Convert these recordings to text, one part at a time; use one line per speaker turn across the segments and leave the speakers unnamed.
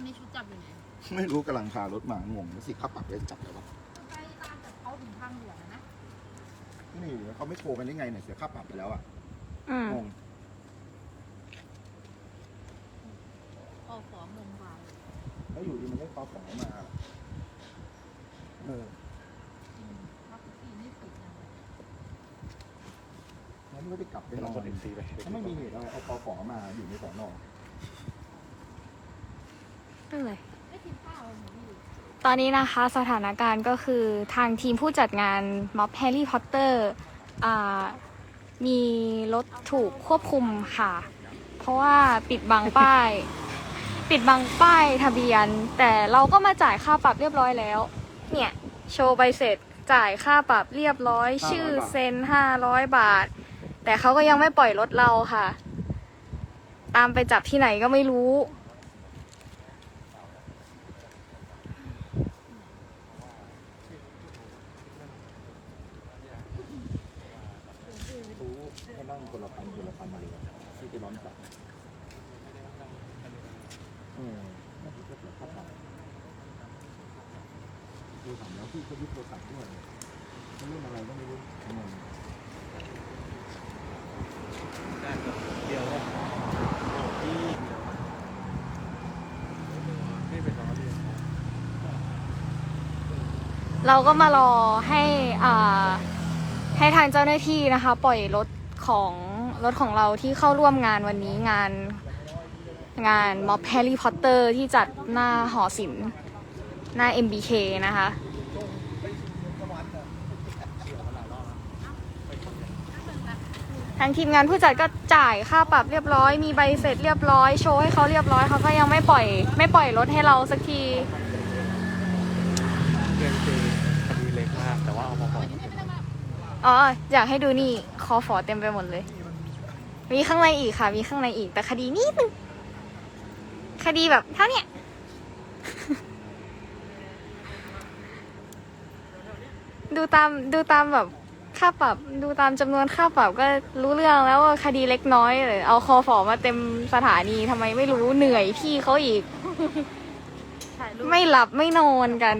อนนี้ชุดจับอยู่ไหน
ไม่รู้กำลังพารถมางงแล้วสิค่าปรับได้จับแล้ววะ
ใกล้ตามจากเขาถึงทางหลวงอะนะ
นี่เขาไม่โทรกันได้ไงเนี่ยเสียค่าปรับไปแล้วอะ
อืม
งง
ออกขอมุมบ่าย
แล้วอยู่ดีมันได้ปอของมาเออ
อืมถ้าทุกทีนี่ผิดนะ
แล้วไม่ได้กลับไปน
เรา
อน
กดเอ็นซีไป
ถ้าไม่มีเหตุอะไรเอาปอของมาอยู่ในสอนอ
อะ ไร
ไม่กินข้าวเหรอพี่
ตอนนี้นะคะสถานการณ์ก็คือทางทีมผู้จัดงานม็อบแฮร์รี่พอตเตอร์มีรถถูกควบคุมค่ะ เพราะว่าปิดบังป้าย ปิดบังป้ายทะเบียน แต่เราก็มาจ่ายค่าปรับเรียบร้อยแล้ว เนี่ย โชว์ใบเสร็จจ่ายค่าปรับเรียบร้อย ชื่อเซ็นห้าร้อยบาท แต่เขาก็ยังไม่ปล่อยรถเราค่ะ ตามไปจับที่ไหนก็ไม่รู้
รู้ให้นั่งคนละพันคนละพันมาเลยที่ไปร้อนจับเออน่าจะเสียค่าปรับดูถามแล้วพี่ก็ยึดโทรศัพท์ด้วยเขาเรื่องอะไรก็ไม่รู้งง
เดียวเลยที่ไม่เป็นร้อนเลย
เราก็มารอให้อ่าให้ทางเจ้าหน้าที่นะคะ ปล่อยรถของรถของเราที่เข้าร่วมงานวันนี้งานงานม็อบแฮร์รี่พอตเตอร์ที่จัดหน้าหอศิลป์หน้า MBK นะคะทางทีมงานผู้จัดก็จ่ายค่าปรับเรียบร้อย มีใบเสร็จเรียบร้อย โชว์ให้เขาเรียบร้อยเขาก็ยังไม่ปล่อย ไม่ปล่อยรถให้เราสักที
เรื่องคือคดีเล็กมาก แต่ว่าเอามาบอก
อ๋อ อยากให้ดูนี่คอฝอเต็มไปหมดเลย มีข้างในอีกค่ะ มีข้างในอีก แต่คดีนิดนึงคดีแบบเท่าเนี้ยดูตามดูตามแบบค่าปรับ ดูตามจำนวนค่าปรับก็รู้เรื่องแล้วว่าคดีเล็กน้อยเลยเอาคอฝอมาเต็มสถานีทำไมไม่รู้เหนื่อยพี่เขาอีก
ถ่ายรูป
ไม่หลับไม่นอนกัน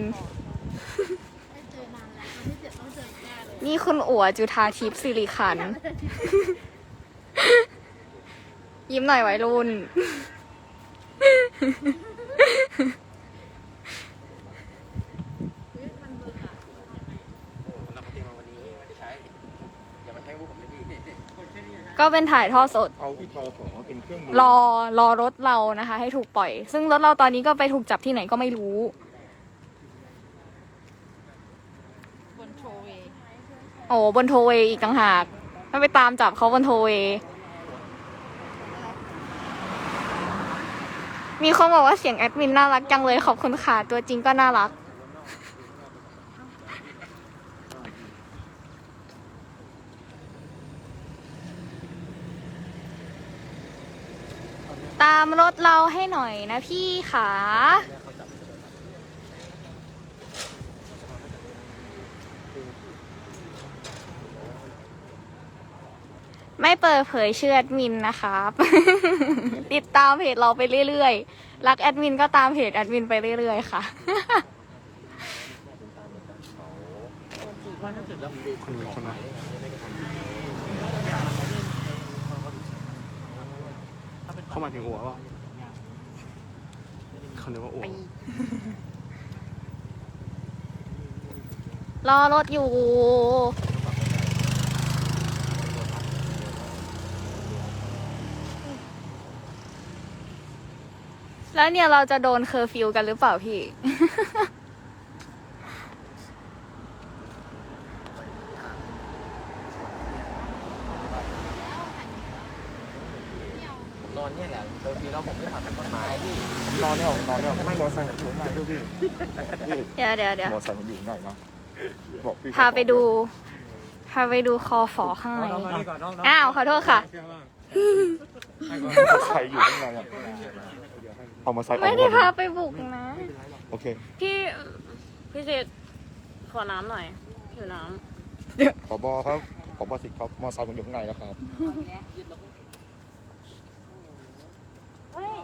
น่เลย
นี่คุณอัวจุธาทิพย์สิริขันธ์ยิ้มหน่อยวัยรุ่น
นำปฏิมาวันนี้ไม่ได้ใช้อย่ามาใช้พวกผมเลยพี่
ก็เป็นถ่ายทอดสด
เอาที่ปอของเป็นเครื่องมื
รอรอรถเรานะคะ ให้ถูกปล่อย ซึ่งรถเราตอนนี้ก็ไปถูกจับที่ไหนก็ไม่รู้
บนโชว์เวย์
โอ้บนโทเวอีกต่างหากไม่ไปตามจับเขาบนโทเวมีคนบอกว่าเสียงแอดมินน่ารักจังเลยขอบคุณค่ะ ตัวจริงก็น่ารัก ตามรถเราให้หน่อยนะพี่ขา ไม่เปิดเผยชื่อแอดมินนะครับ ติดตามเพจเราไปเรื่อยๆ รักแอดมินก็ตามเพจแอดมินไปเรื่อยๆ ค่ะ
คนนี้คนนั้นเข้ามาถึงหัวว่าเขาเรียกว่าอ้วก
รอรถอยู่ แล้วเนี่ยเราจะโดนเคอร์ฟิวกันหรือเปล่าพี่
นอนเนี่ยแหละบางทีแล้วผมไม่ทำต้นไม้พี่
นอนเนี่ยนอนเนี่ยไม่มอไซค์ผมมาด้วยพี่พี่
เดี๋ยวเดี๋ยวเดี๋ยว
มอไซค์ผมอยู่ไหนเนาะบอกพี่
พาไปดู พาไปดูคอฝอข้างใน อ้าว ขอโทษค่ะ
มอไซค์อยู่ข้างในอะ เอามอไซค์ออก
ไม่ได้พาไปบุกนะ
โอเค
พี่พี่เจขอน้ำหน่อยหิวน้
ขอบอครับขอบอสิครับมอไซค์ผมอยู่ข้างในนะครับ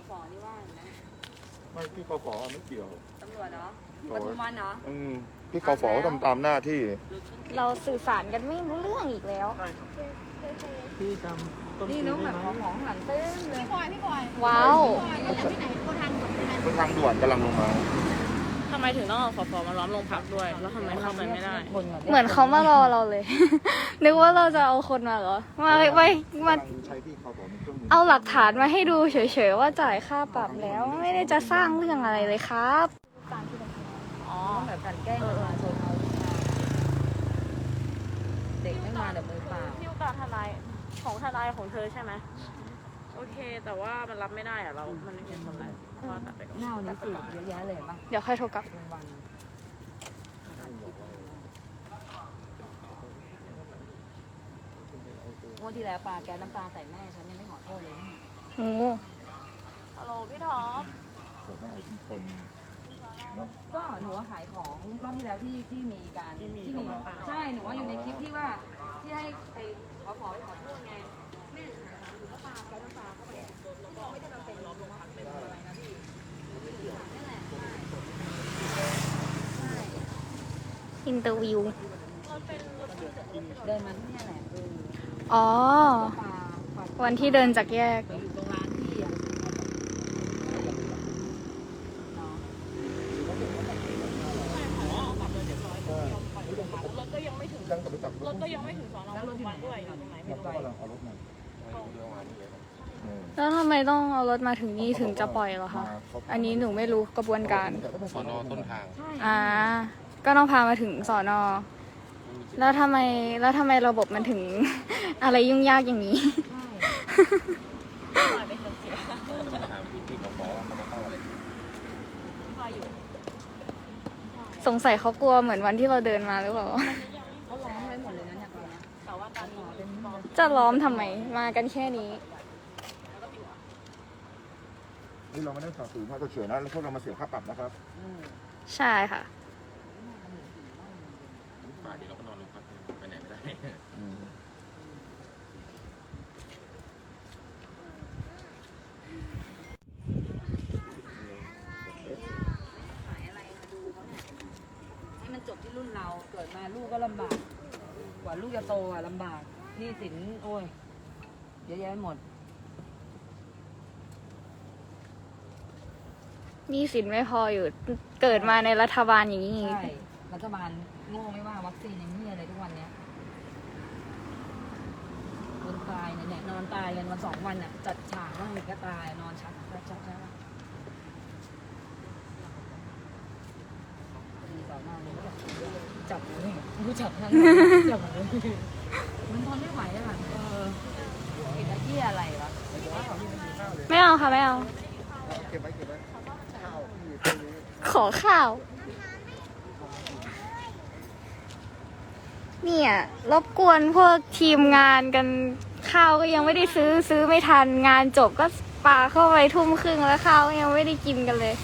ำ
ฝอนี่ว่านะ
ไม่พี่กฟไม่เกี่ยว
ตำรวจเนาะปทุมวันเนาะ
อืมพี่กฟก็ทำตามหน้าที่
เราสื่อสารกันไม่รู้เรื่องอีกแล้ว
พี่จำต้ น
นี่น้องแบบของของหลังเต้นเลย
พี่บอย พี่บอย
ว้าว
พี่บอยเราอยู่ที่ไหนโคทางด่วนใช่ไหม
บนทางด่วนกำลังลงมา
ทำไมถึงต้องเอาขอฟอมาล้อมโรงพักด้วย แล้วทำไมเข้าไปไม่ได้
เหมือนเขามารอเราเลย นึกว่าเราจะเอาคนมาเหรอ มาไม่มา กำ
ลังใช้พี่กฟเป็นเครื่องมือ
เอาหลักฐานมาให้ดูเฉยๆว่าจ่ายค่าปรับแล้วไม่ได้จะสร้างเรื่องอะไรเลยครับ
อ๋อ
ต้องแบบกลันแกล้งประชาชนเอาเด็กไม่มาแบบมือเปล่า
ที่การทนาย ของทนายของเธอใช่ไหมโอเค แต่ว่ามันรับไม่ได้อะเรา มันไม่เป็นผลอะไรเพราะว่าตัดไปก่อน
หน้าวันนี้สื่อเยอะแยะเลยมั้ง
เดี๋ยวค่อยโทรกลับ
เป็นวันงวดที่แล้วปลาแก๊สน้ำตาใส่แม่ฉันยังไม่ขอโทษเลย
โอ้
ฮัลโหลพี่ท็อป
ผมไม่เอาทุกคน
ก็หนูว่าขายของรอบที่แล้วที่ที่มีการที่มีใช่หนูว่าอยู่ในคลิปที่ว่าที่ให้ไป ขอขอไปขอโทษไงแม่ขายของอยู่ก็ปลาแก๊สน้ำตาเข้าไปไม่ได้มาเป็นลงพักเป็นอะไรนะพี่นั่นแหละใช่
อินเตอร์วิว
เดินมาเนี่ยแหละอ๋อ
วันที่เดินจากแยก
ตรงร้านที่อะ
รถก็ยังไม่ถึงรถก็ยังไม่ถึงสอ นอทุกวันด้วยอยู่ตรงไหนไม่
เรา
รู้
ก็กำลังเอารถมาเออ
แล้วทำไมต้องเอารถมาถึงนี่ถึงจะปล่อยเหรอคะ อันนี้หนูไม่รู้กระบวนการ
แต่ก็เป็นสอนอต้นทาง
อ่า ก็ต้องพามาถึงสอนอ แล้วทำไม แล้วทำไมระบบมันถึง อะไรยุ่งยากอย่างนี้สงสัยเขากลัวเหมือนวันที่เราเดินมาหรือเปล่า
เข
จะล้อมทำไม มากันแค่นี้
นี่เราไม่ได้ฝ่าฝืนมาเฉยๆนะแล้วพวกเรามาเสียค่าปรับนะครับ
อืม
ใช่ค่ะ
ป่าเดี๋ยวเราก็นอนโรงพักไปไหนไม่ได้
อืม
ขายอะไรมาดูเขาเนี่ยให้มันจบที่รุ่นเราเกิดมาลูกก็ลำบาก กว่าลูกจะโตอะลำบาก หนี่สินโอ้ยเยอะแยะไปหมด
นี่สินไม่พออยู่ เกิดมาในรัฐบาลอย่างนี้
ใช่รัฐบาลโง่ไม่ว่าวัคซีนยังเหี้ยอะไรทุกวันเนี้ยคนตายเนี่ยเนี่ยนอนตายกันวันสองวันอะ จัดฉากว่ามีก็ตายนอนชักชักชักชักดีต่อหน้าเลยจับเลยรู้จับนั่นจับเลย มันทนไม่ไหวอะเออกินไอ้เหี้ยอะไรวะ
ไม่เอาค่ะไม่เอา
เก็บไว้เก็บไว้
ขอข้าว เนี่ยรบกวนพวกทีมงานกันข้าวก็ยังไม่ได้ซื้อซื้อไม่ทันงานจบก็ปาเข้าไปทุ่มครึ่งแล้วข้าวก็ยังไม่ได้กินกันเลย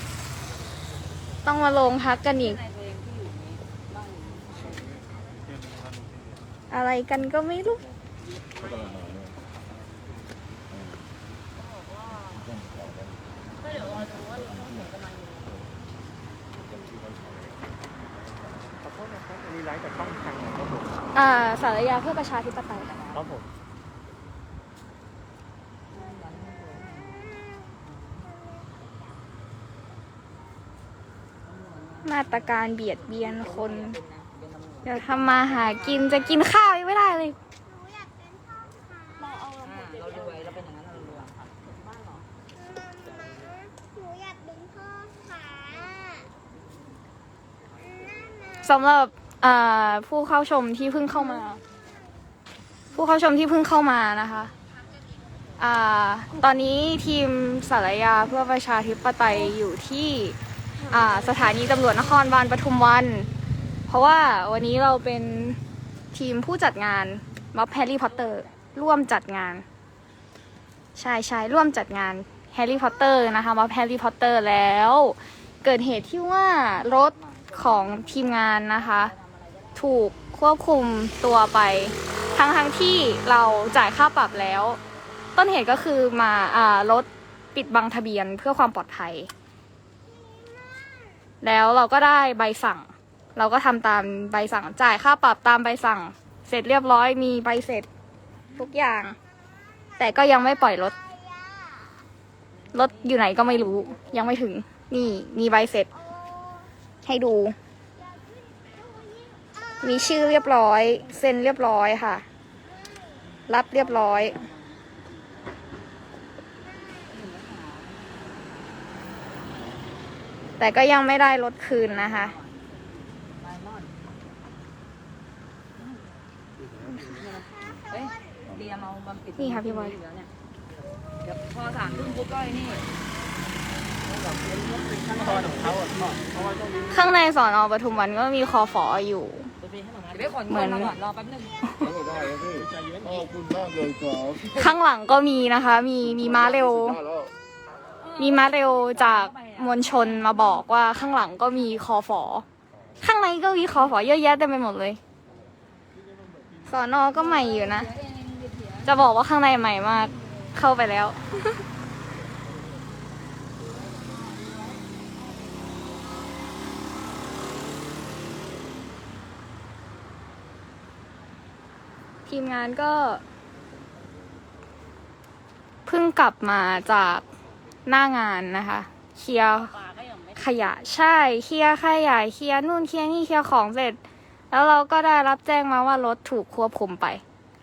ต้องมาลงพักกันอีก
ในตัวเองที่อยู่นี้บ้านอยู่
อะไรกันก็ไม่รู้
ก็กำลังมาเนี่ย
ขอโทษนะครับมีไลฟ์จากช่องทางไหนครับผม
อ่าสารยาเพื่อประชาธิปไตย
ครับผม
มาตรการเบียดเบียนคน เดี๋ยวทำมาหากินจะกินข้าวยังไม่ได้เลย
อ่าเรารวยเราเป็นอย่างนั้นเรารวย
หนูอยากดึงพ่อขา
สำหรับอ่าผู้เข้าชมที่เพิ่งเข้ามา ผู้เข้าชมที่เพิ่งเข้ามานะคะอ่าตอนนี้ทีมสารยาเพื่อประชาธิปไตยอยู่ที่อ่าสถานีตำรวจนครบาลปทุมวัน เพราะว่าวันนี้เราเป็นทีมผู้จัดงานม็อบแฮร์รี่พอตเตอร์ร่วมจัดงานใช่ใช่ร่วมจัดงานแฮร์รี่พอตเตอร์นะคะม็อบแฮร์รี่พอตเตอร์แล้ว เกิดเหตุที่ว่ารถของทีมงานนะคะ ถูกควบคุมตัวไป ทั้งทั้งที่เราจ่ายค่าปรับแล้ว ต้นเหตุก็คือมาอ่ารถปิดบังทะเบียนเพื่อความปลอดภัย แล้วเราก็ได้ใบสั่ง เราก็ทำตามใบสั่งจ่ายค่าปรับตามใบสั่ง เสร็จเรียบร้อยมีใบเสร็จทุกอย่าง แต่ก็ยังไม่ปล่อยรถ รถอยู่ไหนก็ไม่รู้ ยังไม่ถึง นี่มีใบเสร็จ ให้ดู มีชื่อเรียบร้อย เซ็นเรียบร้อยค่ะ รับเรียบร้อยแต่ก็ยังไม่ได้รถคืนนะคะ
เอ้ยเรียมเอาบัมปิด
นี่ค่ะพี่บอย
เหลืเนี่ยเดี๋ยวพอสามทุ่มปุ๊บก็ไอ้นี่
ขั้นตอนของเขาอะเพราะว่าต้องมี
ข้างในสอนอปทุมวันก็มีคอฟออยู่
เดี๋ยวไปขน
เหมื
เงิ
อน
นมาก่อนรอแป๊บนึง
ได้ครับพี่ขอบคุณมากเลยครับ
ข้างหลังก็มีนะคะ มีมีม้าเร็ว
ได้แล้ว
มีม้าเร็วจากมวลชนมาบอกว่าข้างหลังก็มีคอฟอข้างในก็มีคอฟอเยอะแยะเต็มไปหมดเลย สอนอก็ใหม่อยู่นะ จะบอกว่าข้างในใหม่มาก เข้าไปแล้ว ทีมงานก็ เพิ่งกลับมาจากหน้างานนะคะ เคลียร์ขยะใช่เคลียร์ขยะเคลียร์นู่นเคลียร์นี่เคลียร์ของเสร็จ แล้วเราก็ได้รับแจ้งมาว่ารถถูกควบคุมไป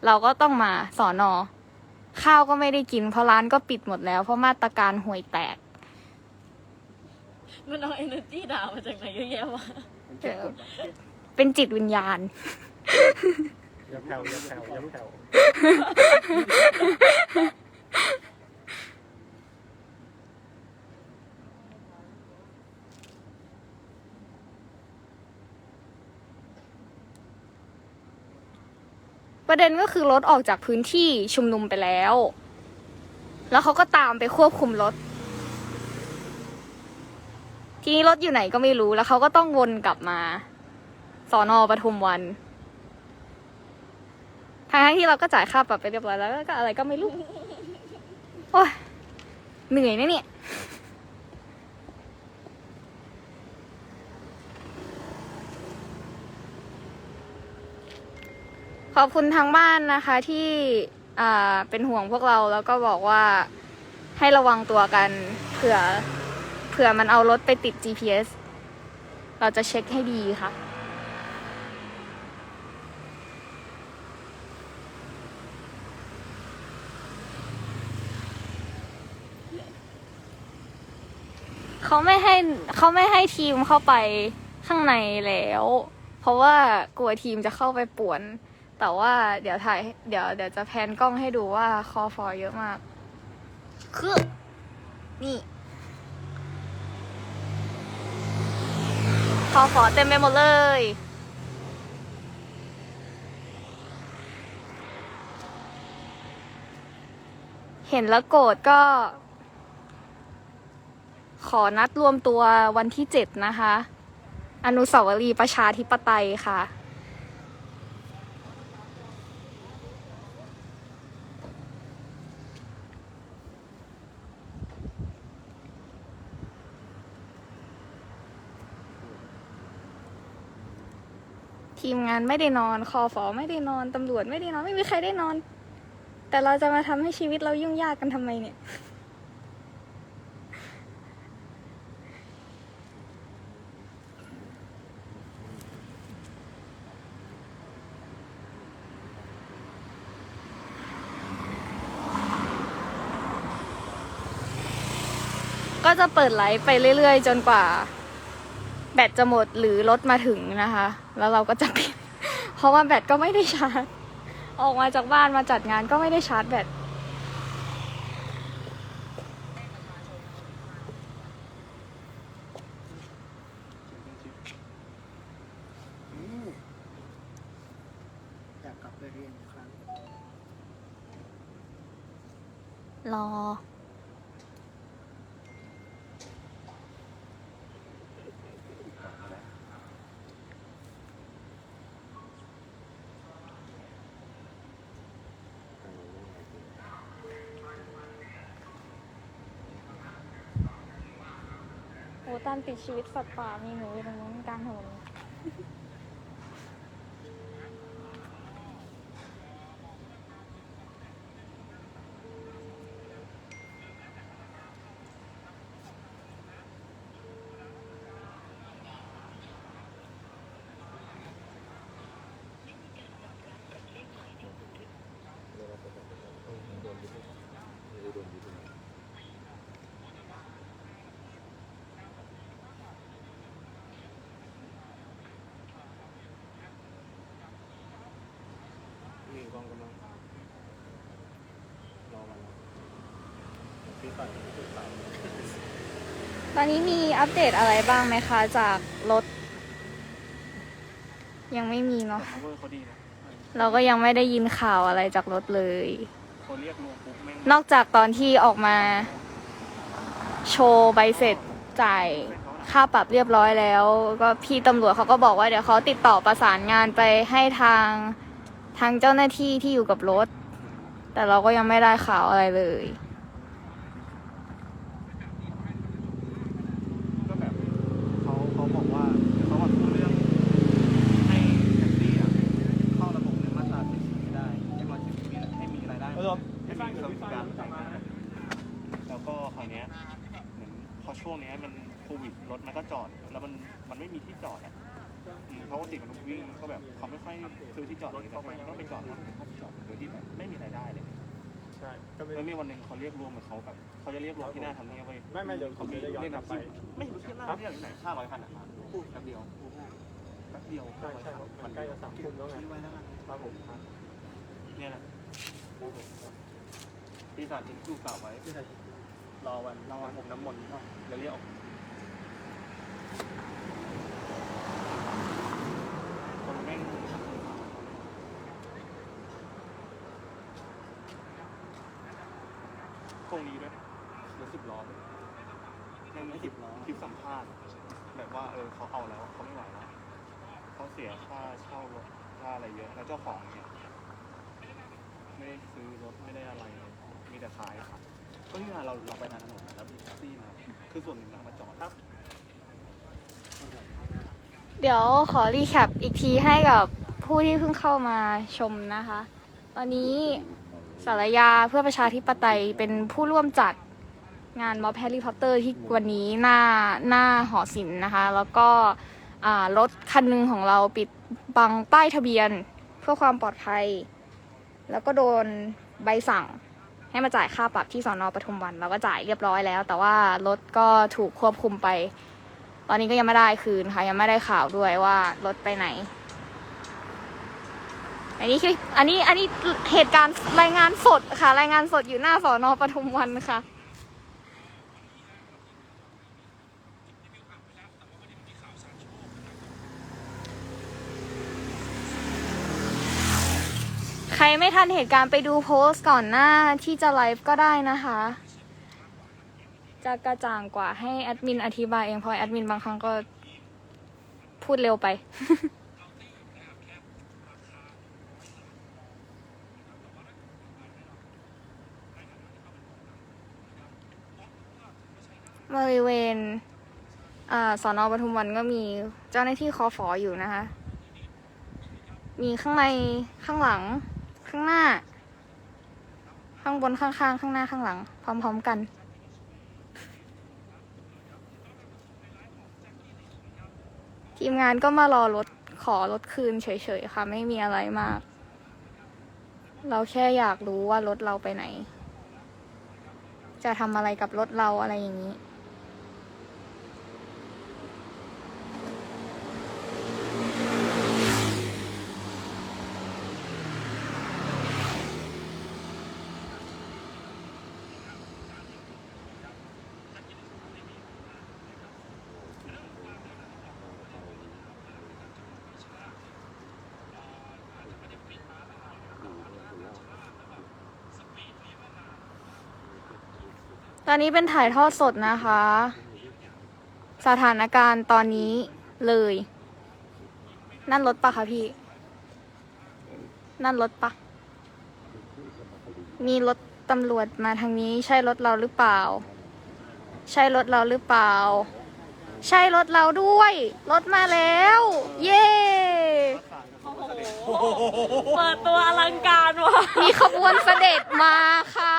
เราก็ต้องมาสอนอข้าวก็ไม่ได้กิน เพราะร้านก็ปิดหมดแล้ว เพราะมาตรการห่วยแตก
มันเอาเอเนอร์จีดาวมาจากไหนเยอะแยะวะ
เออเป็นจิตวิญญาณ
อย่าแผ่วอย่าแผ่วอย่าแผ่ว
ประเด็นก็คือรถออกจากพื้นที่ชุมนุมไปแล้ว แล้วเขาก็ตามไปควบคุมรถ ทีนี้รถอยู่ไหนก็ไม่รู้แล้วเขาก็ต้องวนกลับมาสอนอปทุมวันทั้งๆที่เราก็จ่ายค่าปรับไปเรียบร้อยแล้วก็อะไรก็ไม่รู้ โอ้ยเหนื่อยนะเนี่ย อบคุณทางบ้านนะคะที่เป็นห่วงพวกเราแล้วก็บอกว่าให้ระวังตัวกันเผื่อเผื่อมันเอารถไปติด GPS เราจะเช็คให้ดีค่ะเขาไม่ให้เขาไม่ให้ทีมเข้าไปข้างในแล้ว เพราะว่ากลัวทีมจะเข้าไปป่วน แต่ว่าเดี๋ยวถ่ายเดี๋ยวเดี๋ยวจะแพนกล้องให้ดูว่าคอฟอเยอะมาก คือ นี่ คอฟอเต็มไปหมดเลย เห็นแล้วโกรธก็ ขอนัดรวมตัววันที่เจ็ดนะคะ อนุสาวรีย์ประชาธิปไตยค่ะ ทีมงานไม่ได้นอนคอฟอไม่ได้นอนตำรวจไม่ได้นอนไม่มีใครได้นอน แต่เราจะมาทำให้ชีวิตเรายุ่งยากกันทำไมเนี่ย ก็จะเปิดไลฟ์ไปเรื่อยๆ จนกว่า บตจะหมดหรือรถมาถึงนะคะ แล้วเราก็จะปิด เพราะว่าแบตก็ไม่ได้ชาร์จ ออกมาจากบ้านมาจัดงานก็ไม่ได้ชาร์จแบต
อยากกลับไปเรียนอี
ตันปิดชีวิตสัตว์ป่ามีหนูอยู่ตรงนู้นกลางถนน
มีกองกำลังรอมาแล้วพี่ต่อยพี่ต่อย
ต อนนี้มีอัปเดตอะไรบ้างไหมคะ จากรถ ยังไม่มีเนาะ
เวอร์เขาดีนะ
เราก็ยังไม่ได้ยินข่าวอะไรจากรถเลย
เขาเรียกรวมปุ๊บแม่ง
นอกจากตอนที่ออกมา โชว์ใบเสร็จจ่ายค่าปรับเรียบร้อยแล้ว ก็พี่ตำรวจเขาก็บอกว่าเดี๋ยวเขาติดต่อประสานงานไปให้ทางทางเจ้าหน้าที่ที่อยู่กับรถ แต่เราก็ยังไม่ได้ข่าวอะไรเลย
ก็แบบเขาเขาบอกว่าเขามาพูดเรื่องให้แท็กซี่อะเข้าระบบในมาตราสิบไม่ได้ให้มาสิบปีให้มีรายได้ให้มีสวัสดิการแล้วก็คราวเนี้ยเหมือนพอ ช่วงเนี้ยมันโควิดรถมันก็จอด แล้วมันมันไม่มีที่จอดอะอืมเพราะว่าติดมันวิ่งก็แบบเขาไม่ค่อยซื้อที่จอดเลยแต่ก็ไปจอดนะจอดโดยที่แบบไม่มีรายได้เลย
ใช่ก็ไม่
แล้วมีวันหนึ่งเขาเรียกรวมเหมือนเขาแบบเขาจะเรียกรวมที่หน้าทำเนียบเว้ย
ไม่ไม่เดี๋ยว
เขามี
จะย้อน
เรียก
กลับ
น้ำ
ไป
จิ้มไม่รู้ที่หน้าเรียกที่ไหนห้าร้อยพันอะพูดแป๊บเดียวแป๊บเดียว
ใช่ใช่มันใกล้จะสามทุ่มแล้วไง
คิดไว้แล้วกัน
ครับผม
เนี่ยแหละปีศาจทิ้งคู่เก่าไว้
ที่ไหน
รอวันรอวันผมน้ำมนต์แล้วเรียกออกคนแม่งตรงนี้ด้วยรถสิบล้อด้วยแม่งไม่สิบล้อคลิปสัมภาษณ์แบบว่าเออเขาเอาแล้วเขาไม่ไหวแล้วเขาเสียค่าเช่ารถค่าอะไรเยอะแล้วเจ้าของเนี่ยไม่ได้ซื้อรถไม่ได้อะไรเลยมีแต่ขายครับ ก็นี่ไงเราเราไปทางถนนนะแล้วมีแท็กซี่มาคือส่วนหนึ่งเรามาจอดครับ
เดี๋ยวขอรีแคปอีกทีให้กับผู้ที่เพิ่งเข้ามาชมนะคะ ตอนนี้สารยาเพื่อประชาธิปไตยเป็นผู้ร่วมจัดงานมอ b แฮร์รี่พอตเตอร์ที่วันนี้หน้าหน้าหอศิลป์นะคะ แล้วก็รถคันหนึ่งของเราปิดบังป้ายทะเบียน เพื่อความปลอดภัย แล้วก็โดนใบสั่ง ให้มาจ่ายค่าปรับที่สอนอปทุมวัน เราก็จ่ายเรียบร้อยแล้ว แต่ว่ารถก็ถูกควบคุมไป ตอนนี้ก็ยังไม่ได้คืนค่ะยังไม่ได้ข่าวด้วยว่ารถไปไหน อันนี้คืออันนี้อันนี้เหตุการณ์รายงานสดค่ะ รายงานสดอยู่หน้าสอนอปทุมวันค่ะ ครไม่ทันเหตุการณ์ไปดูโพสต์ก่อนหน้าที่จะไลฟ์ก็ได้นะคะ จะกระจ่างกว่าให้แอดมินอธิบายเองเพราะแอดมินบางครั้งก็พูดเร็วไป บริเวณอสอนอปทุมวันก็มีเจ้าหน้าที่คอฝออยู่นะคะ มีข้างในข้างหลัง ข้างหน้า ข้างบนข้างๆข้างหน้าข้างหลัง พร้อมๆกัน ทีมงานก็มารอรถขอรถคืนเฉยๆค่ะ ไม่มีอะไรมาก เราแค่อยากรู้ว่ารถเราไปไหน จะทำอะไรกับรถเราอะไรอย่างนี้ ตอนนี้เป็นถ่ายทอดสดนะคะ สถานการณ์ตอนนี้เลย นั่นรถปะคะพี่ นั่นรถปะ มีรถตำรวจมาทางนี้ ใช่รถเราหรือเปล่า ใช่รถเราหรือเปล่า ใช่รถเราด้วย รถมาแล้ว เย้
โอ้โหเปิดตัวอลังการว่ะ
มีขบวนเสด็จมาค่ะ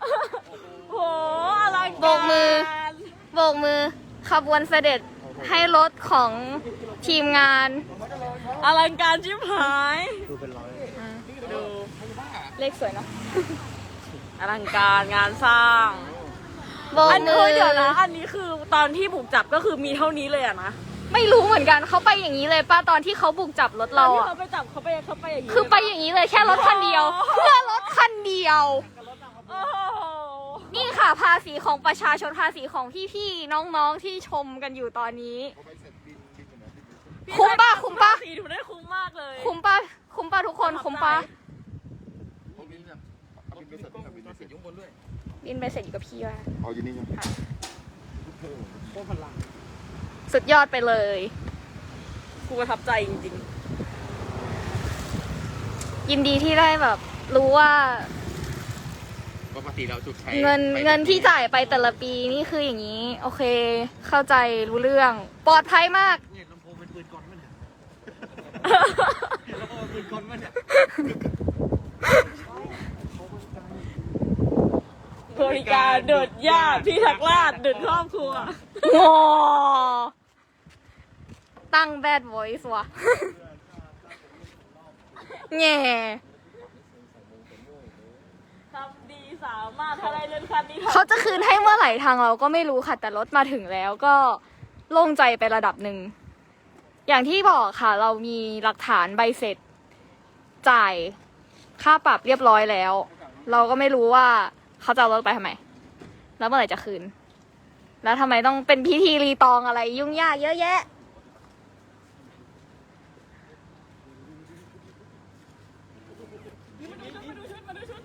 โอ้โหอลังการ
โบกมือ โบกมือขบวนเสด็จให้รถของทีมงาน
อลังการชิบหาย
ดูเป็นร้อย
ดู
เลขสวยเนาะ
อลังการงานสร้าง
โบก
อัน
มื
นี้
อ
เดี๋ยวนะอันนี้คือตอนที่บุกจับก็คือมีเท่านี้เลยอะนะ
ไม่รู้เหมือนกันเขาไปอย่างนี้เลยป้าตอนที่เขาบุกจับรถเรา
ตอนที่
อะ
เขาไปจับเขาไปเขาไปอย่างนี้
คือไปอย่างนี้เลยแค่รถคันเดียว เพื่อรถคันเดียว
โอ้โห
นี่ค่ะภาษีของประชาชนภาษีของพี่ๆน้องๆที่ชมกันอยู่ตอนนี้ คุ้มปะคุ้มปะ
สีถูได้คุ้มมากเลย
คุ้มปะคุ้มปะทุกคนคุ้มปะ
บินแบบบินไปเสร็จบินไปเสร็จยุ่งบนด้วย
บินไปเสร็จอยู่กับพี่ว่า
เอาอยู่นี่ยัง
โคตรพลัง
สุดยอดไปเลย
กูประทับใจจริง
ยินดีที่ได้แบบรู้ว่า
ปกติเราถูกใช้
เงินเงินที่จ่ายไปแต่ละปีนี่คืออย่างนี้ โอเค เข้าใจรู้เรื่อง ปลอดภัยมาก
เนี่ยลำโพงเป็นปืนกลมั้ยเนี่ยลำโพงเป็นปืนกลมั้ยเนี่ย
ๆบริการเดิดญาติพี่ทักลาดเดิดครอบครัว
โง่ตั้งแบด voice ว่ะแง่
ทำดี สามารถอะไรเรื่องคันนี้
เขาจะคืนให้เมื่อไหร่ทางเราก็ไม่รู้ค่ะ แต่รถมาถึงแล้วก็โล่งใจไประดับหนึ่ง อย่างที่บอกค่ะ เรามีหลักฐานใบเสร็จ จ่ายค่าปรับเรียบร้อยแล้ว เราก็ไม่รู้ว่าเขาจะเอารถไปทำไม แล้วเมื่อไหร่จะคืน แล้วทำไมต้องเป็นพิธีรีตองอะไรยุ่งยากเยอะแยะ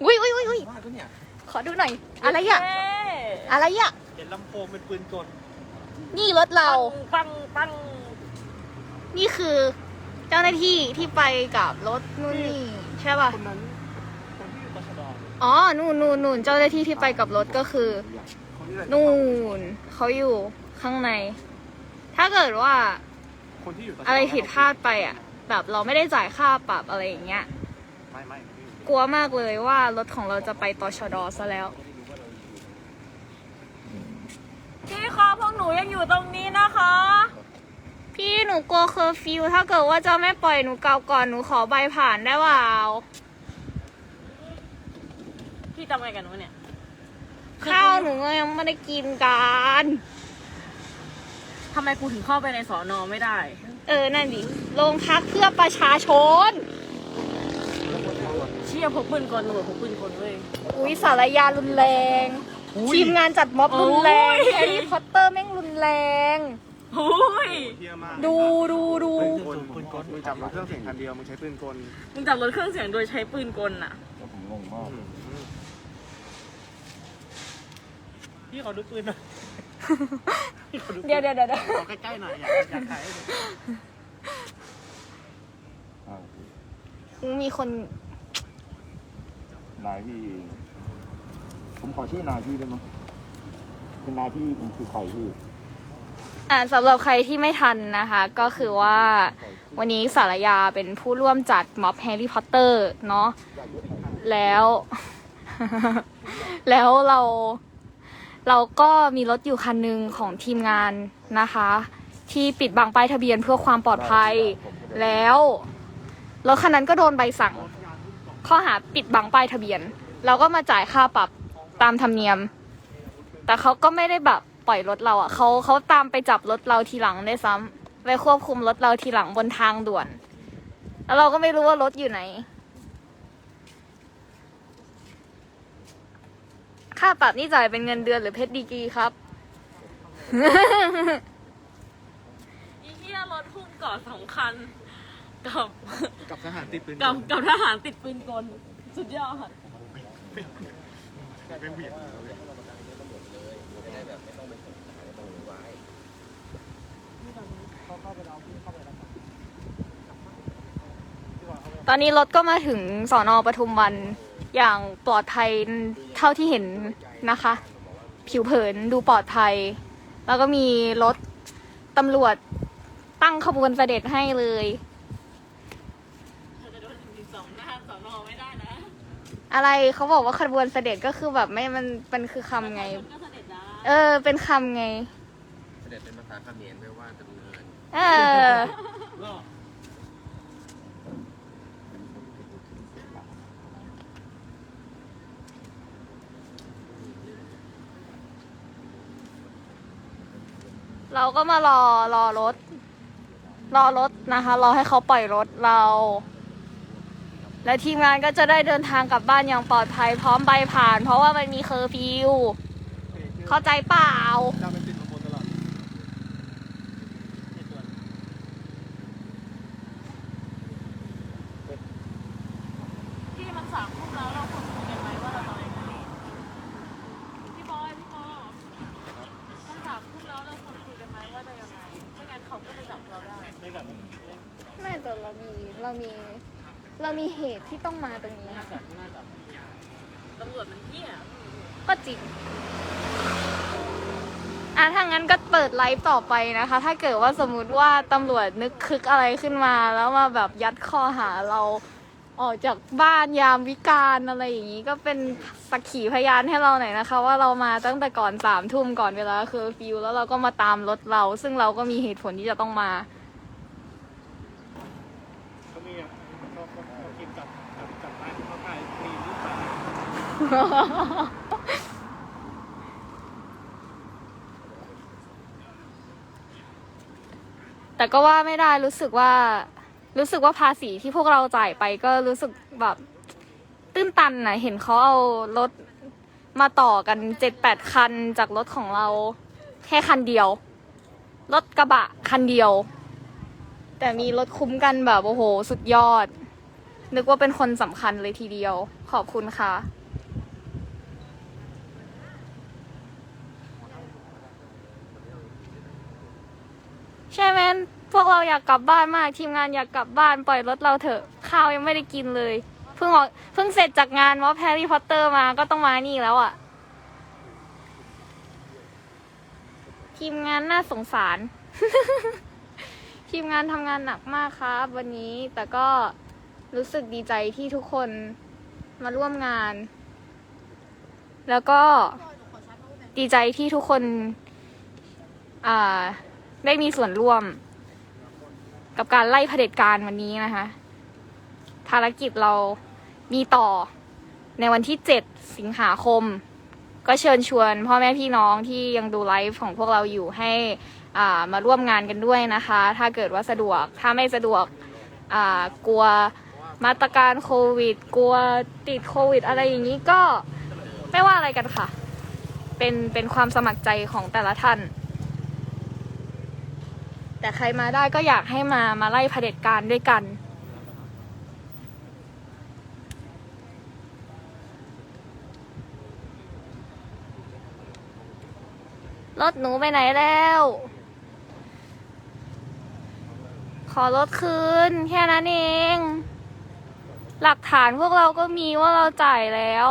อุ้ยอุ้ยอุ้ยอุ้ย
ว่าตัวเนี่ย
ข อดูหน่อย อะไรอะ
เย้
อะไรอะ
เห็นลำโพงเป็นปืนกล
นี่รถเรา
ปังปัง
นี่คือเจ้าหน้าที่ที่ไปกับรถนู่นนี่ใช่ป่ะ
คนนั้นคนที่อยู่ตชด
อ๋อ นู่นนู่นนู่นเจ้าหน้าที่ที่ไปกับรถก็คือ
คนที่ไหน
นู่นเขาอยู่ข้างใน ถ้าเกิดว่า
คนที่อยู่ตชด
อะไรผิดพลาดไปอะ แบบเราไม่ได้จ่ายค่าปรับอะไรอย่างเงี้ย
ไม่ไม่ไม่อยู่
กลัวมากเลยว่ารถของเราจะไปตชดซะแล้ว
พี่คะพวกหนูยังอยู่ตรงนี้นะคะ
พี่หนูกลัวเคอร์ฟิวถ้าเกิดว่าเจ้าไม่ปล่อยหนูกลับก่อนหนูขอใบผ่านได้เปล่า
พี่จำไงกันวะเนี่ย
ข้าวหนูก็ยังไม่ได้กินกัน
ทำไมกูถึงเข้าไปในสอนอไม่ได้
เออ นั่นดิโรงพักเพื่อประชาชน
เชี่ยพกปืนกลตำรวจพกปืนกลเว้ย
อุ้ยสารยารุนแรงทีมงานจัดม็อบรุนแรง
โอ้ย
แฮร์รี่พอตเตอร์แม่งรุนแรง
โอ้ย
เที่ยมาก
ดูดูดู
ปืนกลปืนกลมึงจับรถเครื่องเสียงคันเดียวมึงใช้ปืนกล
มึงจับรถเครื่องเสียงโดยใช้ปืนกลน่ะ
ผมงงมาก
พี่ขอดูปืนหน่อยพี่ขอปืน
เดี๋ยวเดี๋ยวเดี๋ยว
ขอใกล้ๆหน่อยอยากอยากถ่ายให้ดู
มีคน
นายพี่ ผมขอชื่อนายพี่ได้ไหมเป็นนายพี่ผมคือใครพี่
อ่าสำหรับใครที่ไม่ทันนะคะ ก็คือว่าวันนี้สารยาเป็นผู้ร่วมจัดม็อบแฮร์รี่พอตเตอร์เนาะแล้ว แล้วเรา เราก็มีรถอยู่คันหนึ่งของทีมงานนะคะ ที่ปิดบังป้ายทะเบียนเพื่อความปลอดภัย แล้วรถคันนั้นก็โดนใบสั่ง ข้อหาปิดบังป้ายทะเบียน เราก็มาจ่ายค่าปรับตามธรรมเนียม แต่เขาก็ไม่ได้แบบปล่อยรถเราอะเขาเขาตามไปจับรถเราทีหลังได้ซ้ำไปควบคุมรถเราทีหลังบนทางด่วน แล้วเราก็ไม่รู้ว่ารถอยู่ไหน ค่าปรับนี่จ่ายเป็นเงินเดือนหรือเพชรดีกรีครับ
อีเหี้ยรถพุ่งกาะสองคัน กับ
กับทหารติดปืนกล
กับกับทหารติดปืนกลสุดยอด
เป็นเบียด
ตอนนี้รถก็มาถึงสอนอปทุมวันอย่างปลอดภัยเท่าที่เห็นนะคะ ผิวเผินดูปลอดภัย แล้วก็มีรถตำรวจตั้งขบวนเสด็จให้เลย
เธอจะโดนหนึ่งหนึ่งสองหน้าสอนอไม่ได้นะ
อะไรเขาบอกว่าขบวนเสด็จก็คือแบบไม่มันมันคือคำไง
มันก็เสด็จได้
เออ เป็นคำไง
เสด็จเป็นภาษาเขมรแปลว่าดำเนิน
เออเราก็มารอรอรถ รอรถนะคะ รอให้เขาปล่อยรถเรา และทีมงานก็จะได้เดินทางกลับบ้านอย่างปลอดภัยพร้อมใบผ่าน เพราะว่ามันมีเคอร์ฟิวเข้าใจเปล่า
จำเป็นติดมาบนตลอด
ที่มันสามทุ่มแล้วเราควรคุยกันไหมว่าเราจะเอายังไงพี่บอยพี่บอยมันสามทุ่มแล้วเราควรคุยกันไหมว่าจะยังไงไม่งั้นเขาก็จะจับเราได้
ไม่แบบ
ไม่แต่เรามีเรามี เรามีเหตุที่ต้องมาตรงนี้
ตำรวจมันเหี้ย
ก็จริง อะถ้างั้นก็เปิดไล ฟ์ต่อไปนะคะ ถ้าเกิดว่าสมมุติว่าตำรวจนึกคึกอะไรขึ้นมาแล้วมาแบบยัดข้อหาเราออกจากบ้านยามวิการอะไรอย่างนี้ก็เป็นสักขีพยานให้เราหน่อยนะคะ ว่าเรามาตั้งแต่ก่อนสามทุ่มก่อนเวลาเคอร์ฟิวแล้วเราก็มาตามรถเรา ซึ่งเราก็มีเหตุผลที่จะต้องมา
เขามีอะเขาเขาเขากินจับจับจับได้เขาถ่ายมีรูปถ่า
แต่ก็ว่าไม่ได้รู้สึกว่า รู้สึกว่าภาษีที่พวกเราจ่ายไปก็รู้สึกแบบตื้นตันนะเห็นเขาเอารถมาต่อกันเจ็ดแปดคันจากรถของเราแค่คันเดียว รถกระบะคันเดียว แต่มีรถคุ้มกันแบบโอ้โห สุดยอด นึกว่าเป็นคนสำคัญเลยทีเดียว ขอบคุณค่ะ ใช่ไหมพวกเราอยากกลับบ้านมาก ทีมงานอยากกลับบ้านปล่อยรถเราเถอะ ข้าวยังไม่ได้กินเลยเพิ่งออกเพิ่งเสร็จจากงานมอสแฮร์รี่พอตเตอร์มาก็ต้องมานี่แล้วอะ่ะ ทีมงานน่าสงสาร ทีมงานทำงานหนักมากครับ วันนี้แต่ก็รู้สึกดีใจที่ทุกคนมาร่วมงาน แล้วก็ดีใจที่ทุกคน อ่า ได้มีส่วนร่วม กับการไล่เผด็จการวันนี้นะคะ ภารกิจเรามีต่อในวันที่ 7 สิงหาคม ก็เชิญชวนพ่อแม่พี่น้องที่ยังดูไลฟ์ของพวกเราอยู่ให้อ่ามาร่วมงานกันด้วยนะคะ ถ้าเกิดว่าสะดวกถ้าไม่สะดวกอ่ากลัวมาตรการโควิด กลัวติดโควิด อะไรอย่างนี้ก็ไม่ว่าอะไรกันค่ะ เป็นเป็นความสมัครใจของแต่ละท่าน แต่ใครมาได้ก็อยากให้มามาไล่เผด็จการด้วยกัน รถหนูไปไหนแล้ว ขอรถคืน แค่นั้นเอง หลักฐานพวกเราก็มีว่าเราจ่ายแล้ว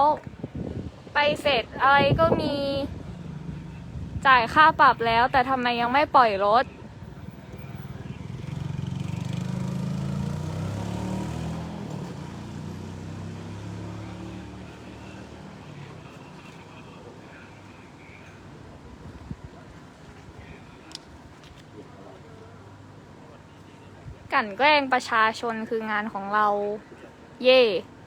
ไปเสร็จอะไรก็มี จ่ายค่าปรับแล้ว แต่ทำไมยังไม่ปล่อยรถ กันแกล้งประชาชนคืองานของเรา เย่